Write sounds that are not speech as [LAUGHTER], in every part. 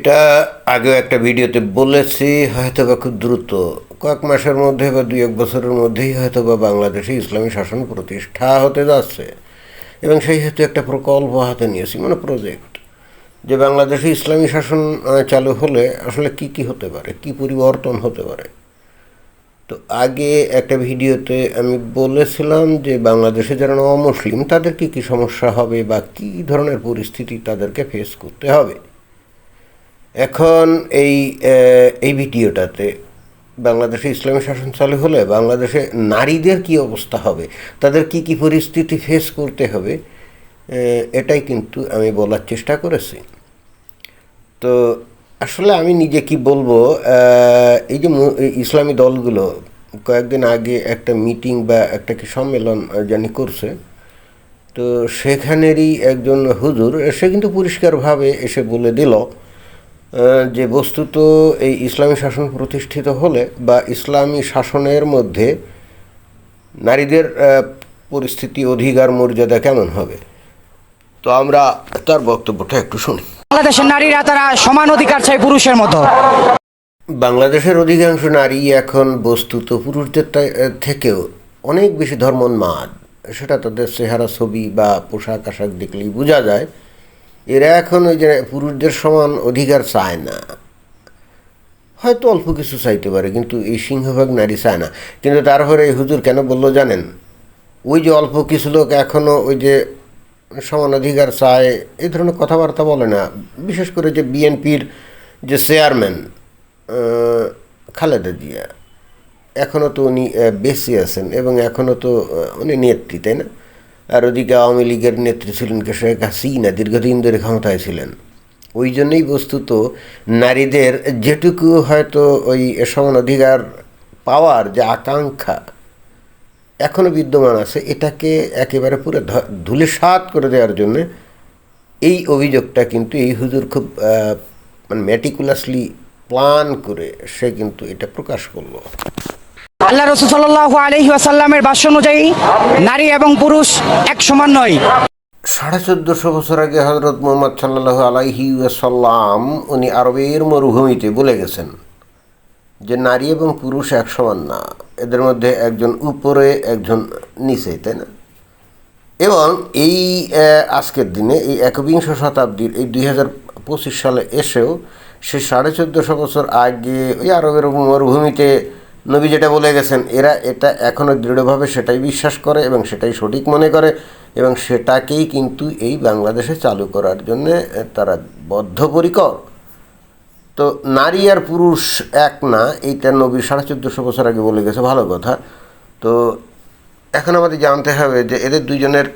এটা আগেও একটা ভিডিওতে বলেছি হয়তো বা খুব দ্রুত। কয়েক মাসের মধ্যে বা দুই এক বছরের মধ্যেই হয়তো বা বাংলাদেশে ইসলামী শাসন প্রতিষ্ঠা হতে যাচ্ছে। এবং সেই হেতু একটা প্রকল্প হাতে নিয়েছি মানে প্রজেক্ট যে বাংলাদেশে ইসলামী শাসন চালু হলে আসলে কি কি হতে পারে, কি পরিবর্তন হতে পারে? তো আগে একটা ভিডিওতে আমি বলেছিলাম যে বাংলাদেশে যারা অমুসলিম তাদের কি কি সমস্যা হবে বা কি ধরনের পরিস্থিতি তাদেরকে ফেস করতে হবে? এখন এই এই ভিডিওটাতে বাংলাদেশে ইসলামী শাসন চালু হলে বাংলাদেশে নারীদের কি অবস্থা হবে? তাদের কি কি পরিস্থিতি ফেস করতে হবে? এটাই কিন্তু আমি বলার চেষ্টা করেছি। তো আসলে আমি নিজে কি বলব এই যে ইসলামী দলগুলো কয়েকদিন আগে একটা মিটিং বা একটা কি সম্মেলন জানি করছে, তো সেখানেরই একজন হুজুর, সে কিন্তু পরিষ্কারভাবে এসে বলে দিল যে বস্তুত এই ইসলামী শাসন প্রতিষ্ঠিত হলে বা ইসলামী শাসনের মধ্যে নারীদের পরিস্থিতি অধিকার মর্যাদা কেমন হবে? তো আমরা তার বক্তব্যটা একটু শুনি। বাংলাদেশের নারীরা তারা সমান অধিকার চায় পুরুষের মতো। বাংলাদেশের অধিকাংশ নারী এখন বস্তুত পুরুষদের থেকেও অনেক বেশি ধর্মোন্মাদ। সেটা তাদের চেহারা ছবি বা পোশাক আশাক দেখলেই বোঝা যায়। এরা এখন ওই যে পুরুষদের সমান অধিকার চায় না। হয়তো অল্প কিছু চাইতে পারে, কিন্তু এই সিংহভাগ নারী চায় না। কিন্তু তারপরে এই হুজুর কেন বলল জানেন? ওই যে অল্প কিছু লোক এখনও ওই যে সমান অধিকার চায়, এই ধরনের কথাবার্তা বলে না। বিশেষ করে যে বিএনপির যে চেয়ারম্যান খালেদা জিয়া এখনও তো উনি বেঁচে আছেন এবং এখনও তো উনি নেত্রী, তাই না? আর ওদিকে আওয়ামী লীগের নেত্রী ছিলেন কে শেখ হাসিনা, দীর্ঘদিন ধরে ক্ষমতায় ছিলেন। ওই জন্যই বস্তুত নারীদের যেটুকু হয়তো ওই সমান অধিকার পাওয়ার যে আকাঙ্ক্ষা এখনও বিদ্যমান আছে, এটাকে একেবারে পুরো ধুলে সাত করে দেওয়ার জন্য এই অভিযোগটা কিন্তু এই হুজুর খুব মানে ম্যাটিকুলাসলি প্ল্যান করে সে কিন্তু এটা প্রকাশ করল। আল্লাহ রসুল সাল্লাহ আলহি আসাল্লামের ভাষ্য অনুযায়ী নারী এবং পুরুষ এক সমান নয়। সাড়ে চোদ্দোশো বছর আগে হজরত মোহাম্মদ সাল্লাহ আলাইহি সাল্লাম উনি আরবের মরুভূমিতে বলে গেছেন যে নারী এবং পুরুষ এক সমান না, এদের মধ্যে একজন উপরে, একজন নিচে, তাই না? এবং এই আজকের দিনে এই একবিংশ শতাব্দীর এই দুই হাজার পঁচিশ সালে এসেও সে সাড়ে চোদ্দোশো বছর আগে ওই আরবের মরুভূমিতে নবী যেটা বলে গেছেন, এরা এটা এখনও দৃঢ়ভাবে সেটাই বিশ্বাস করে এবং সেটাই সঠিক মনে করে এবং সেটাকেই কিন্তু এই বাংলাদেশে চালু করার জন্যে তারা বদ্ধপরিকর। তো নারী আর পুরুষ এক না, এইটা নবী সাড়ে চোদ্দোশো বছর আগে বলে গেছে, ভালো কথা। তো এখন আমাদের জানতে হবে যে এদের দুজনের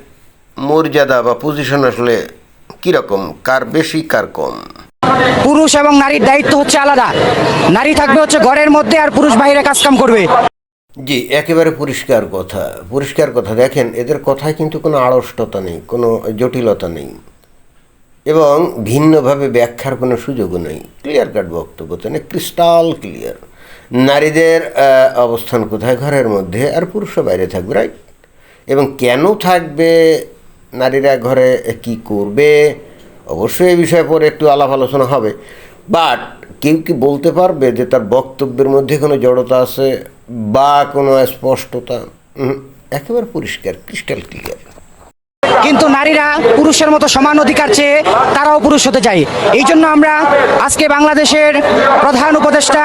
মর্যাদা বা পজিশন আসলে কীরকম? কার বেশি, কার কম? পুরুষ এবং নারীর দায়িত্ব হচ্ছে আলাদা। নারী থাকবে হচ্ছে ঘরের মধ্যে আর পুরুষ বাইরে কাজকাম করবে। জি, একেবারে পরিষ্কার কথা। পরিষ্কার কথা। দেখেন, এদের কথায় কিন্তু কোনো আড়ষ্টতা নেই, কোনো জটিলতা নেই। এবং ভিন্নভাবে ব্যাখ্যার কোনো সুযোগও নেই। ক্লিয়ার কাট বক্তব্য না? ক্রিস্টাল ক্লিয়ার নারীদের অবস্থান কোথায়? ঘরের মধ্যে। আর পুরুষও বাইরে থাকবে রাইট এবং কেন থাকবে? নারীরা ঘরে কি করবে? অবশ্যই এই বিষয়ে পরে একটু আলাপ আলোচনা হবে। বাট কেউ কি বলতে পারবে যে তার বক্তব্যের মধ্যে কোনো জড়তা আছে বা কোনো স্পষ্টতা? একেবারে পরিষ্কার ক্রিস্টাল ক্লিয়ার কিন্তু নারীরা পুরুষের মতো সমান অধিকার চেয়ে তারাও পুরুষ হতে চায়। এই জন্য আমরা আজকে বাংলাদেশের প্রধান উপদেষ্টা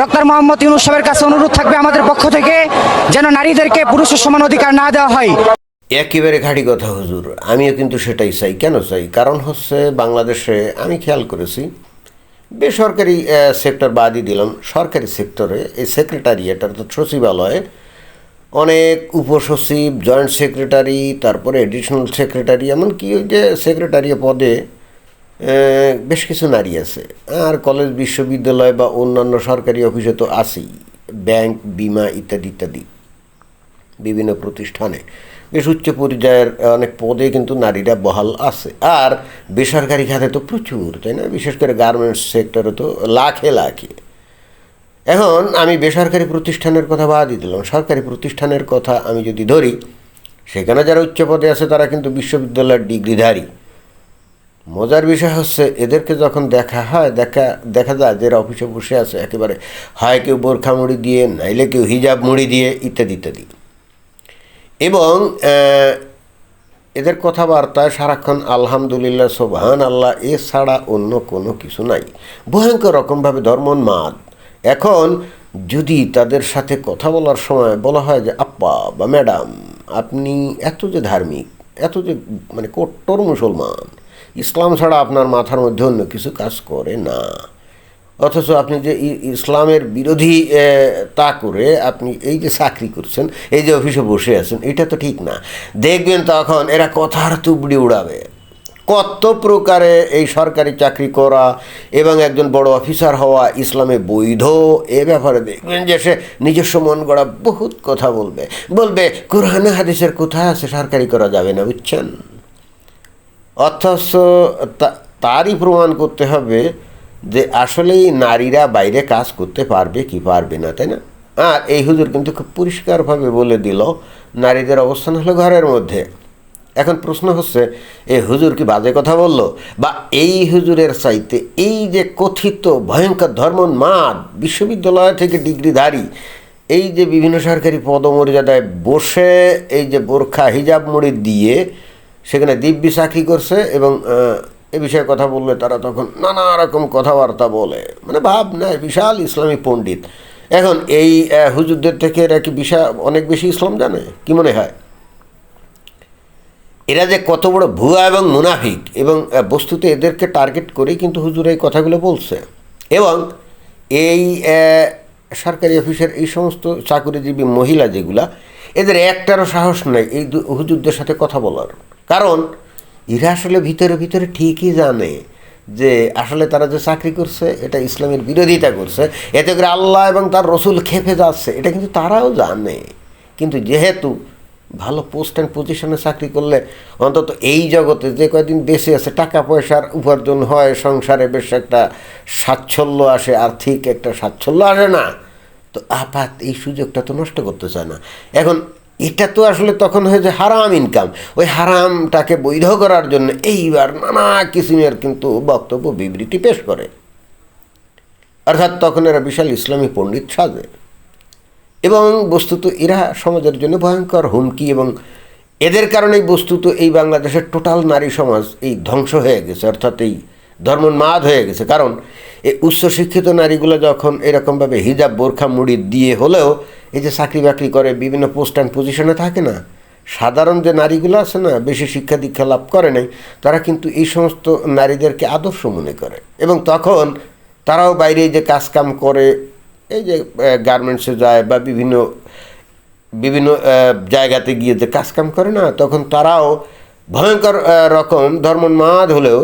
ডক্টর মোহাম্মদ ইউনুস সাহেবের কাছে অনুরোধ থাকবে আমাদের পক্ষ থেকে যেন নারীদেরকে পুরুষের সমান অধিকার না দেওয়া হয়। একেবারে ঘাঁটি কথা, হুজুর। আমিও কিন্তু সেটাই চাই। কেন চাই? কারণ হচ্ছে বাংলাদেশে আমি খেয়াল করেছি, বেসরকারি সেক্টর বাদই দিলাম। সরকারি সেক্টরে এই সেক্রেটারিয়েট অর্থাৎ সচিবালয়ে, অনেক উপসচিব জয়েন্ট সেক্রেটারি তারপরে এডিশনাল সেক্রেটারি এমনকি ওই যে সেক্রেটারি পদে বেশ কিছু নারী আছে। আর কলেজ বিশ্ববিদ্যালয় বা অন্যান্য সরকারি অফিসে তো আছেই। ব্যাংক, বিমা ইত্যাদি ইত্যাদি। বিভিন্ন প্রতিষ্ঠানে। বেশ উচ্চ পর্যায়ের অনেক পদে কিন্তু নারীরা বহাল আছে। আর বেসরকারি খাতে তো প্রচুর, তাই না? বিশেষ করে গার্মেন্টস সেক্টরে তো লাখে লাখে। এখন আমি বেসরকারি প্রতিষ্ঠানের কথা বাদই দিলাম। সরকারি প্রতিষ্ঠানের কথা আমি যদি ধরি, সেখানে যারা উচ্চ পদে আছে, তারা কিন্তু বিশ্ববিদ্যালয়ের ডিগ্রিধারী। মজার বিষয় হচ্ছে, এদেরকে যখন দেখা হয়, দেখা দেখা যায় যে এরা অফিসে বসে আছে, একেবারে হয় কেউ বোরখা মুড়ি দিয়ে, নাইলে কেউ হিজাব মুড়ি দিয়ে, ইত্যাদি ইত্যাদি। এবং এদের কথাবার্তায় সারাক্ষণ আলহামদুলিল্লাহ সোবাহান আল্লাহ এছাড়া অন্য কোনো কিছু নাই। ভয়ঙ্কর রকমভাবে ধর্মোন্মাদ। এখন যদি তাদের সাথে কথা বলার সময় বলা হয় যে, আপ্পা বা ম্যাডাম, আপনি এত যে ধার্মিক, এত যে মানে কট্টর মুসলমান, ইসলাম ছাড়া আপনার মাথার মধ্যে অন্য কিছু কাজ করে না। অথচ আপনি যে ইসলামের বিরোধী তা করে আপনি এই যে চাকরি করছেন, এই যে অফিসে বসে আছেন, এটা তো ঠিক না। দেখবেন তখন এরা কথার তুবড়ি উড়াবে। কত প্রকারে এই সরকারি চাকরি করা এবং একজন বড় অফিসার হওয়া ইসলামে বৈধ, এ ব্যাপারে দেখবেন যে সে নিজস্ব মন গড়া বহুত কথা বলবে। বলবে, কোরআনে হাদিসের কোথায় আছে? সরকারি করা যাবে না, বুঝছেন? অথচ তারই প্রমাণ করতে হবে যে আসলেই নারীরা বাইরে কাজ করতে পারবে কি পারবে না, তাই না? আর এই হুজুর কিন্তু খুব পরিষ্কারভাবে বলে দিল, নারীদের অবস্থান হলো ঘরের মধ্যে। এখন প্রশ্ন হচ্ছে, এই হুজুর কি বাজে কথা বলল? বা এই হুজুরের চাইতে এই যে কথিত ভয়ঙ্কর ধর্ম ধর্মোন্মাদ বিশ্ববিদ্যালয় থেকে ডিগ্রিধারী, এই যে বিভিন্ন সরকারি পদমর্যাদায় বসে এই যে বোরখা, হিজাব মুড়ি দিয়ে সেখানে দিব্যি চাকরি করছে এবং এ বিষয়ে কথা বললে তারা তখন নানা রকম কথাবার্তা বলে। মানে ভাব নেয়, বিশাল ইসলামী পণ্ডিত। এখন এই হুজুরদের থেকে এরা কি বিশাল অনেক বেশি ইসলাম জানে? কি মনে হয়? এরা যে কত বড় ভুয়া এবং মুনাফিক এবং বস্তুতে এদেরকে টার্গেট করেই কিন্তু হুজুর এই কথাগুলো বলছে। এবং এই সরকারি অফিসের এই সমস্ত চাকুরিজীবী মহিলা যেগুলা, এদের একটারও সাহস নেই এই হুজুরদের সাথে কথা বলার। কারণ এরা আসলে ভিতরে ভিতরে ঠিকই জানে যে আসলে তারা যে চাকরি করছে, এটা ইসলামের বিরোধিতা করছে, এতে করে আল্লাহ এবং তার রসুল খেপে যাচ্ছে, এটা কিন্তু তারাও জানে। কিন্তু যেহেতু ভালো পোস্ট অ্যান্ড পজিশনে চাকরি করলে অন্তত এই জগতে যে কয়দিন বেঁচে আছে, টাকা পয়সার উপার্জন হয়, সংসারে বেশ একটা স্বাচ্ছল্য আসে, আর্থিক একটা স্বাচ্ছল্য আসে না, তো আপাত এই সুযোগটা তো নষ্ট করতে চায় না। এখন এটা তো আসলে তখন হয় যে হারাম ইনকাম ওই হারামটাকে বৈধ করার জন্য এইবার নানা কিসিমের কিন্তু বক্তব্য, বিবৃতি পেশ করে। অর্থাৎ তখন এরা বিশাল ইসলামী পণ্ডিত সাজে এবং বস্তুত এরা সমাজের জন্য ভয়ঙ্কর হুমকি এবং এদের কারণেই বস্তুত এই বাংলাদেশের টোটাল নারী সমাজ এই ধ্বংস হয়ে গেছে। অর্থাৎ এই ধর্মোন্মাদ হয়ে গেছে। কারণ এই উচ্চশিক্ষিত নারীগুলো যখন এরকমভাবে হিজাব, বোরখা, মুড়ি দিয়ে হলেও এই যে চাকরি বাকরি করে, বিভিন্ন পোস্ট অ্যান্ড পজিশনে থাকে না, সাধারণ যে নারীগুলো আছে না, বেশি শিক্ষা দীক্ষা লাভ করে নাই, তারা কিন্তু এই সমস্ত নারীদেরকে আদর্শ মনে করে। এবং তখন তারাও বাইরে যে কাজকাম করে, এই যে গার্মেন্টসে যায় বা বিভিন্ন বিভিন্ন জায়গাতে গিয়ে যে কাজকাম করে না, তখন তারাও ভয়ঙ্কর রকম ধর্মোন্মাদ হলেও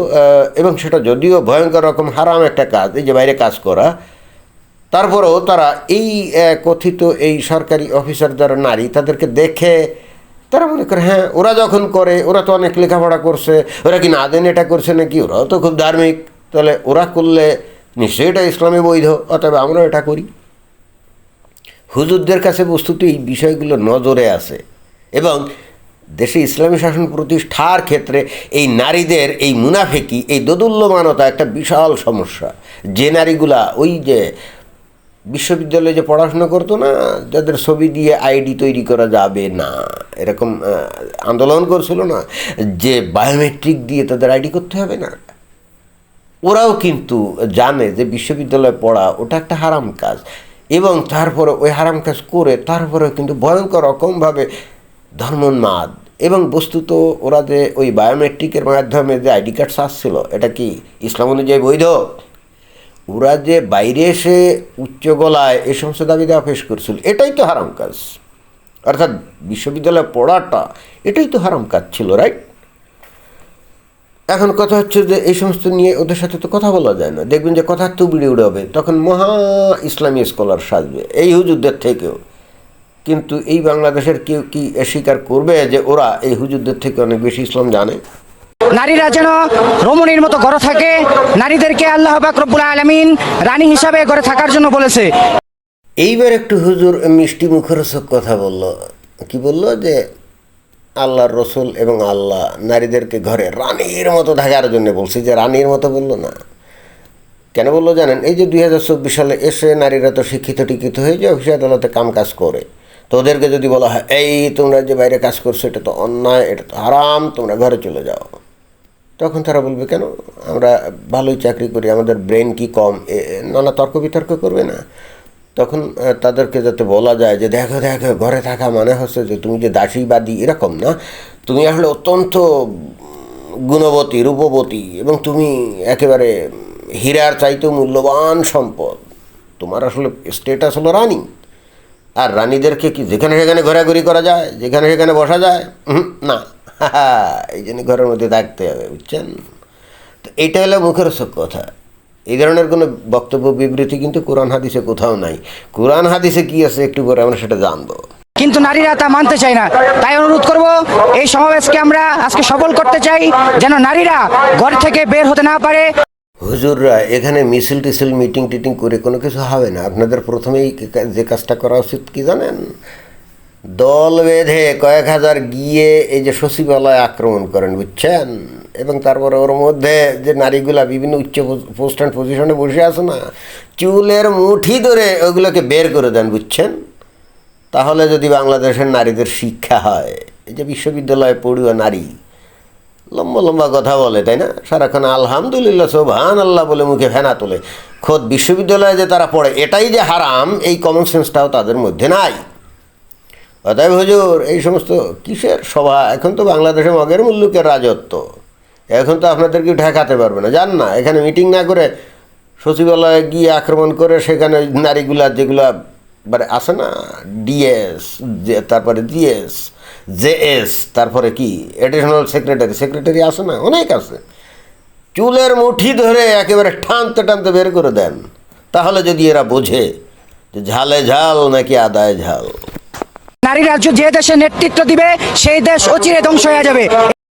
এবং সেটা যদিও ভয়ঙ্কর রকম হারাম একটা কাজ, এই যে বাইরে কাজ করা, তারপরেও তারা এই কথিত এই সরকারি অফিসার যারা নারী তাদেরকে দেখে, তারা মনে করে হ্যাঁ ওরা যখন করে, ওরা তো অনেক লেখাপড়া করছে, ওরা কি না দেন এটা করছে নাকি? ওরাও তো খুব ধার্মিক, তাহলে ওরা করলে নিশ্চয়ই এটা ইসলামে বৈধ, অতএব আমরাও এটা করি। হুজুরদের কাছে বস্তুত এই বিষয়গুলো নজরে আছে এবং দেশে ইসলামী শাসন প্রতিষ্ঠার ক্ষেত্রে এই নারীদের, এই মুনাফেকি, এই দোদুল্যমানতা একটা বিশাল সমস্যা। যে নারীগুলা ওই যে বিশ্ববিদ্যালয়ে যে পড়াশোনা করতো না, যাদের ছবি দিয়ে আইডি তৈরি করা যাবে না, এরকম আন্দোলন করছিল না, যে বায়োমেট্রিক দিয়ে তাদের আইডি করতে হবে না। ওরাও কিন্তু জানে যে বিশ্ববিদ্যালয়ে পড়া ওটা একটা হারাম কাজ। এবং তারপরে ওই হারাম কাজ করে তারপরে কিন্তু ভয়ঙ্কর রকমভাবে ধর্মোন্মাদ। এবং বস্তুত ওরা যে ওই বায়োমেট্রিকের মাধ্যমে যে আইডি কার্ড আসছিল, এটা কি ইসলাম অনুযায়ী বৈধ? ওরা যে বাইরে এসে উচ্চ গলায় এই সমস্ত দাবি দেওয়া পেশ করছিল, এটাই তো হারাম কাজ। অর্থাৎ বিশ্ববিদ্যালয়ে পড়াটা, এটাই তো হারাম কাজ ছিল রাইট এখন কথা হচ্ছে যে এই সমস্ত নিয়ে ওদের সাথে তো কথা বলা যায় না। দেখবেন যে কথা তুবড়ি উড়াবে, তখন মহা ইসলামী স্কলার সাজবে, এই হুজুরদের থেকেও। কিন্তু এই বাংলাদেশের কেউ কি স্বীকার করবে যে ওরা এই হুজুরদের থেকে অনেক বেশি ইসলাম জানে? নারীরা যেন রমণীর মতো ঘরে থাকে নারীদেরকে আল্লাহ পাক রব্বুল আলমিন রানী হিসাবে ঘরে থাকার জন্য বলেছে। এইবার একটু হুজুর মিষ্টি মুখরোচক কথা বলল। কি বলল যে আল্লাহর রসুল এবং আল্লাহ নারীদেরকে ঘরে রানীর মতো থাকার জন্য বলছি। যে রানীর মতো বলল না। কেন বলল জানেন? এই যে দুই হাজার চব্বিশ সালে এসে নারীরা তো শিক্ষিত টিক্ষিত হয়ে যায় অফিস আদালতে কাম কাজ করে। তো ওদেরকে যদি বলা হয়, এই তোমরা যে বাইরে কাজ করছ, এটা তো অন্যায়, এটা তো হারাম, তোমরা ঘরে চলে যাও। তখন তারা বলবে, কেন? আমরা ভালোই চাকরি করি, আমাদের ব্রেন কি কম? নানা তর্ক বিতর্ক করবে না। তখন তাদেরকে যাতে বলা যায় যে, দেখো দেখো, ঘরে থাকা মানে হচ্ছে যে, তুমি যে দাসীবাদী, এরকম না। তুমি আসলে অত্যন্ত গুণবতী, রূপবতী এবং তুমি একেবারে হীরার চাইতেও মূল্যবান সম্পদ। তোমার আসলে স্টেটাস হলো রানী। আর রানীদেরকে কি যেখানে সেখানে ঘোরাঘুরি করা যায়, যেখানে সেখানে বসা যায়? না। [LAUGHS] এই জন্য ঘরের মধ্যে থাকতে হবে, বুঝছেন? তো এইটা হলো মুখের কথা। এই ধরনের কোনো বক্তব্য, বিবৃতি কিন্তু কোরআন হাদিসে কোথাও নাই। কোরআন হাদিসে কি আছে একটু পরে আমরা সেটা জানব। কিন্তু নারীরা তা মানতে চায় না। তাই অনুরোধ করব, এই সমাবেশকে আমরা আজকে সফল করতে চাই, যেন নারীরা ঘর থেকে বের হতে না পারে। হুজুররা এখানে মিছিল টিছিল মিটিং টিটিং করে কোনো কিছু হবে না। আপনাদের প্রথমেই যে কাজটা করা উচিত কি জানেন? দল বেঁধে কয়েক হাজার গিয়ে এই যে সচিবালয় আক্রমণ করেন, বুঝছেন? এবং তারপরে ওর মধ্যে যে নারীগুলা বিভিন্ন উচ্চ পোস্ট অ্যান্ড পজিশনে বসে আছে না, চুলের মুঠি ধরে ওগুলোকে বের করে দেন, বুঝছেন? তাহলে যদি বাংলাদেশের নারীদের শিক্ষা হয়, এই যে বিশ্ববিদ্যালয়ে পড়ুয়া নারী লম্বা লম্বা কথা বলে, তাই না? সারাক্ষণ আলহামদুলিল্লাহ সোভান আল্লাহ বলে মুখে ফেনা তোলে। খোদ বিশ্ববিদ্যালয়ে যে তারা পড়ে, এটাই যে হারাম, এই কমন সেন্সটাও তাদের মধ্যে নাই। অতএব হুজুর, এই সমস্ত কিসের সভা? এখন তো বাংলাদেশে মগের মুল্লুকের রাজত্ব। এখন তো আপনাদেরকে ঠেকাতে পারবে না জান না। এখানে মিটিং না করে সচিবালয়ে গিয়ে আক্রমণ করে সেখানে নারীগুলা যেগুলা মানে আছে না? ডিএস যে তারপরে জিএস জেএস তারপরে কি? এডিশনাল সেক্রেটারি সেক্রেটারি আছে না? অনেক আছে। চুলের মুঠি ধরে একেবারে টানতে টানতে বের করে দেন। তাহলে যদি এরা বোঝে যে ঝালে ঝাল নাকি আদায় ঝাল। নারীরা যে- যে দেশে নেতৃত্ব দিবে সেই দেশ অচিরে ধ্বংস হয়ে যাবে।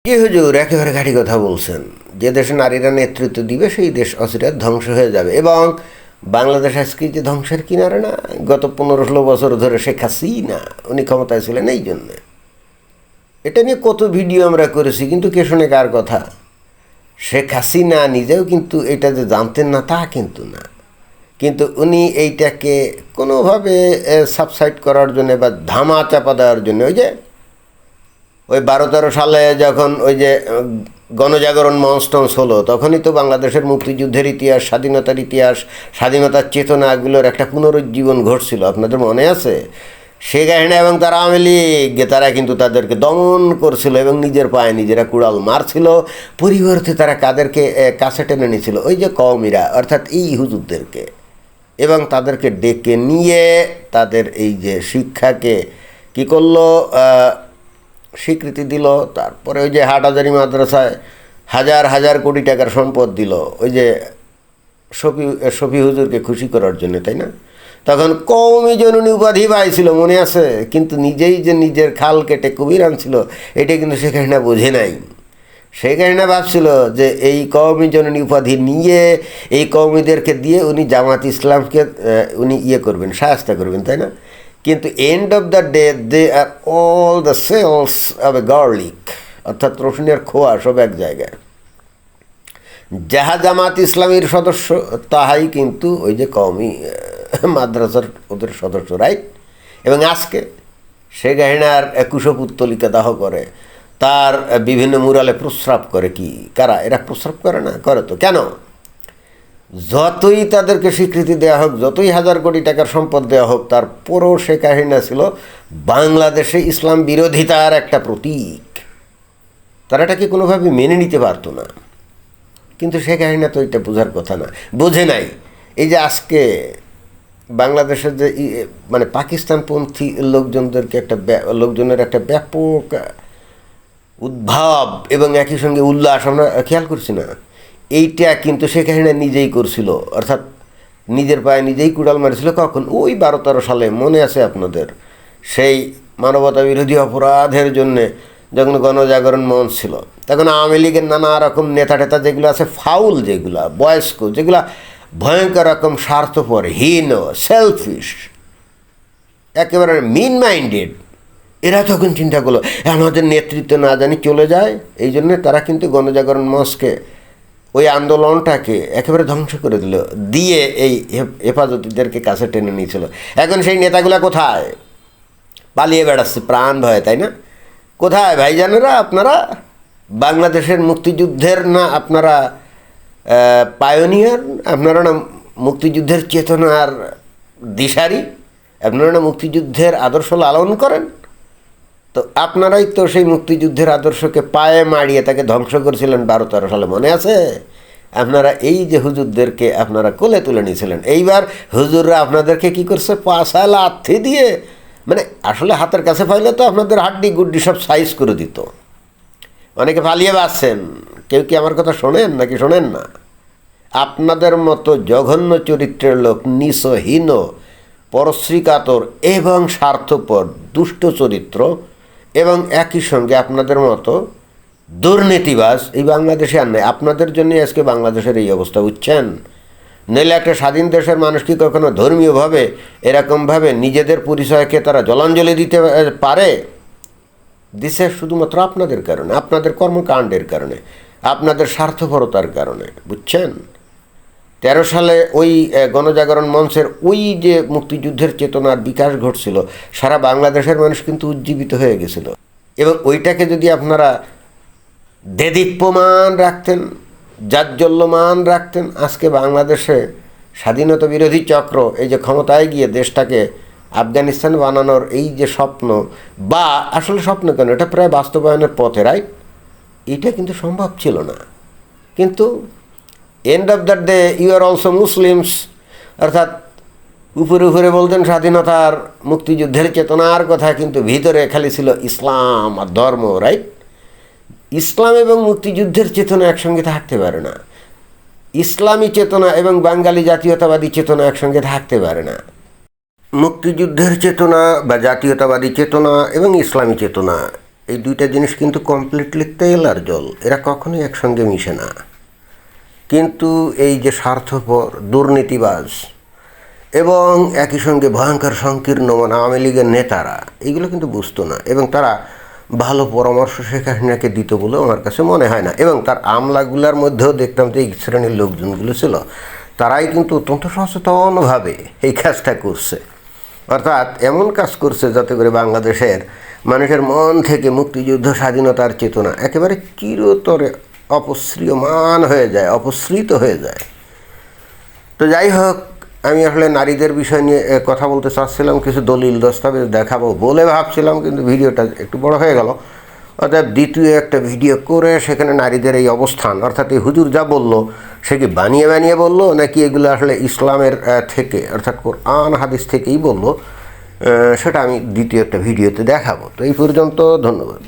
জি হুজুর একেবারে ঘাটি কথা বলছেন। যে দেশে নারীরা নেতৃত্ব দিবে সেই দেশ অচিরে ধ্বংস হয়ে যাবে। এবং বাংলাদেশ যে ধ্বংসের কিনারে না। গত পনেরো ষোলো বছর ধরে শেখ হাসিনা, উনি ক্ষমতায় ছিলেন এই জন্যে। এটা নিয়ে কত ভিডিও আমরা করেছি, কিন্তু কে শুনে কার কথা? শেখ হাসিনা নিজেও কিন্তু এটা যে জানতেন না, তা কিন্তু না। কিন্তু উনি এইটাকে কোনোভাবে সাবসাইড করার জন্য বা ধামা চাপা দেওয়ার জন্য, ওই যে, ওই বারো তেরো সালে যখন ওই যে গণজাগরণ মঞ্চ টঞ্চ হলো, তখনই তো বাংলাদেশের মুক্তিযুদ্ধের ইতিহাস, স্বাধীনতার ইতিহাস, স্বাধীনতার চেতনাগুলোর একটা পুনরুজ্জীবন ঘটছিল। আপনাদের মনে আছে? শেখ হাসিনা এবং তার আওয়ামী লীগ, তারা কিন্তু তাদেরকে দমন করছিল এবং নিজের পায়ে নিজেরা কুড়াল মারছিল। পরিবর্তে তারা কাদেরকে কাছে টেনে নিয়েছিল। ওই যে কওমিরা, অর্থাৎ এই হুজুরদেরকে। এবং তাদেরকে ডেকে নিয়ে তাদের এই যে শিক্ষাকে কি করল? স্বীকৃতি দিল, তারপরে ওই যে হাটহাজারি মাদ্রাসায় হাজার হাজার কোটি টাকার সম্পদ দিল, ওই যে শফি শফি হুজুরকে খুশি করার জন্য, তাই না? তখন কৌমি জননী উপাধি পাইছিল মনে আছে? কিন্তু নিজেই যে নিজের খাল কেটে কবির আনছিল, এটা কিন্তু সেখানে না বোঝে নাই। সেখানে না ভাবছিল যে এই কওমি জননী উপাধি নিয়ে, এই কওমিদেরকে দিয়ে উনি জামাত ইসলামকে উনি ইয়ে করবেন, সাহায্য করবেন, তাই না? কিন্তু end of the day they are all the sales of a garlic অর্থাৎ রসুনের খোয়া সব এক জায়গায়। যাহা জামাত ইসলামীর সদস্য তাহাই কিন্তু ওই যে কওমি মাদ্রাসার ওদের সদস্য রাইট এবং আজকে সে গাহিনার কুশপুত্তলিকা দাহ করে, তার বিভিন্ন মুরালে প্রস্রাব করে কি? কারা? এরা প্রস্রাব করে না? করে তো। কেন? যতই তাদেরকে স্বীকৃতি দেওয়া হোক, যতই হাজার কোটি টাকার সম্পদ দেওয়া হোক তারপরও সে কাহিনা ছিল বাংলাদেশে ইসলাম বিরোধিতার একটা প্রতীক। তারা এটাকে কোনোভাবে মেনে নিতে পারতো না? কিন্তু সে কাহিনা তো এটা বোঝার কথা না। বোঝে নাই। এই যে আজকে বাংলাদেশের যে মানে পাকিস্তানপন্থী লোকজনদেরকে একটা লোকজনের একটা ব্যাপক উদ্ভাব এবং একই সঙ্গে উল্লাস, আমরা খেয়াল করছি না। এইটা কিন্তু সে কাহিনী নিজেই করছিল। অর্থাৎ নিজের পায়ে নিজেই কুড়াল মারিছিল। কখন? ওই বারো তেরো সালে, মনে আছে আপনাদের? সেই মানবতা বিরোধী অপরাধের জন্যে যখন গণজাগরণ মঞ্চ ছিল। তখন আওয়ামী লীগের নানা রকম নেতা টেতা যেগুলো আছে, ফাউল যেগুলা, বয়স্ক যেগুলা, ভয়ঙ্কর রকম স্বার্থপর, হীন সেলফিশ একেবারে মিন মাইন্ডেড এরা তখন চিন্তা করল আমাদের নেতৃত্ব না জানি চলে যায়? এই জন্যে তারা কিন্তু গণজাগরণ মঞ্চকে ওই আন্দোলনটাকে একেবারে ধ্বংস করে দিল, দিয়ে এই হেফাজতিদেরকে কাছে টেনে নিয়েছিল। এখন সেই নেতাগুলা কোথায়? পালিয়ে বেড়াচ্ছে, প্রাণ ভয়, তাই না? কোথায় ভাইজানেরা? আপনারা বাংলাদেশের মুক্তিযুদ্ধের না আপনারা পায়োনিয়ার? আপনারা না মুক্তিযুদ্ধের চেতনার দিশারি? আপনারা না মুক্তিযুদ্ধের আদর্শ লালন করেন? তো আপনারাই তো সেই মুক্তিযুদ্ধের আদর্শকে পায়ে মারিয়ে তাকে ধ্বংস করেছিলেন বারো তেরো সালে, মনে আছে? আপনারা এই যে হুজুরদেরকে আপনারা কোলে তুলে নিয়েছিলেন, এইবার হুজুররা আপনাদেরকে কি করছে? পাশা লাথি দিয়ে মানে আসলে হাতের কাছে পাইলে তো আপনাদের হাড্ডি গুড্ডি সব সাইজ করে দিত। অনেকে পালিয়ে বাঁচছেন, কেউ কি আমার কথা শোনেন নাকি শোনেন না? আপনাদের মতো জঘন্য চরিত্রের লোক, নিসহীন, পরশ্রীকাতর এবং স্বার্থপর, দুষ্ট চরিত্র এবং একই সঙ্গে আপনাদের মতো দুর্নীতিবাজ এই বাংলাদেশে আর নেই। আপনাদের জন্যই আজকে বাংলাদেশের এই অবস্থা, বুঝছেন? নইলে একটা স্বাধীন দেশের মানুষ কি কখনো ধর্মীয়ভাবে এরকমভাবে নিজেদের পরিচয়কে তারা জলাঞ্জলি দিতে পারে? দিছে শুধুমাত্র আপনাদের কারণে, আপনাদের কর্মকাণ্ডের কারণে, আপনাদের স্বার্থপরতার কারণে, বুঝছেন? তেরো সালে ওই গণজাগরণ মঞ্চের ওই যে মুক্তিযুদ্ধের চেতনার বিকাশ ঘটছিল, সারা বাংলাদেশের মানুষ কিন্তু উজ্জীবিত হয়ে গেছিল। এবং ওইটাকে যদি আপনারা দেদীপ্যমান রাখতেন, জাজ্জল্যমান রাখতেন, আজকে বাংলাদেশে স্বাধীনতা বিরোধী চক্র, এই যে ক্ষমতায় গিয়ে দেশটাকে আফগানিস্তান বানানোর এই যে স্বপ্ন, বা আসলে স্বপ্ন কেন? এটা প্রায় বাস্তবায়নের পথে, রাইট? এটা কিন্তু সম্ভব ছিল না। কিন্তু end of the day you are also Muslims অর্থাৎ উপরে উপরে বলতেন স্বাধীনতার মুক্তিযুদ্ধের চেতনার কথা, কিন্তু ভিতরে খালি ছিল ইসলাম আর ধর্ম রাইট ইসলাম এবং মুক্তিযুদ্ধের চেতনা একসঙ্গে থাকতে পারে না। ইসলামী চেতনা এবং বাঙালি জাতীয়তাবাদী চেতনা একসঙ্গে থাকতে পারে না। মুক্তিযুদ্ধের চেতনা বা জাতীয়তাবাদী চেতনা এবং ইসলামী চেতনা, এই দুইটা জিনিস কিন্তু কমপ্লিটলি তেল আর জল। এরা কখনোই একসঙ্গে মিশে না। কিন্তু এই যে স্বার্থপর, দুর্নীতিবাজ এবং একই সঙ্গে ভয়ঙ্কর সংকীর্ণ মানে আওয়ামী লীগের নেতারা, এগুলো কিন্তু বুঝতো না এবং তারা ভালো পরামর্শ শেখ হাসিনাকে দিত বলে আমার কাছে মনে হয় না। এবং তার আমলাগুলার মধ্যেও দেখতাম যে এই শ্রেণির লোকজনগুলো ছিল, তারাই কিন্তু অত্যন্ত সচেতনভাবে এই কাজটা করছে। অর্থাৎ এমন কাজ করছে যাতে করে বাংলাদেশের মানুষের মন থেকে মুক্তিযুদ্ধ স্বাধীনতার চেতনা একেবারে চিরতরে অপশ্রিয়মান হয়ে যায়, অপসৃত হয়ে যায়। তো যাই হোক, আমি আসলে নারীদের বিষয় নিয়ে কথা বলতে চাচ্ছিলাম, কিছু দলিল, দস্তাবেজ দেখাবো বলে ভাবছিলাম, কিন্তু ভিডিওটা একটু বড় হয়ে গেল। অর্থাৎ দ্বিতীয় একটা ভিডিও করে সেখানে নারীদের এই অবস্থান, অর্থাৎ এই হুজুর যা বলল, সে কি বানিয়ে বানিয়ে বলল, নাকি এগুলো আসলে ইসলামের থেকে, অর্থাৎ কোরআন, হাদিস থেকেই বলল? সেটা আমি দ্বিতীয় একটা ভিডিওতে দেখাবো। তো এই পর্যন্ত ধন্যবাদ।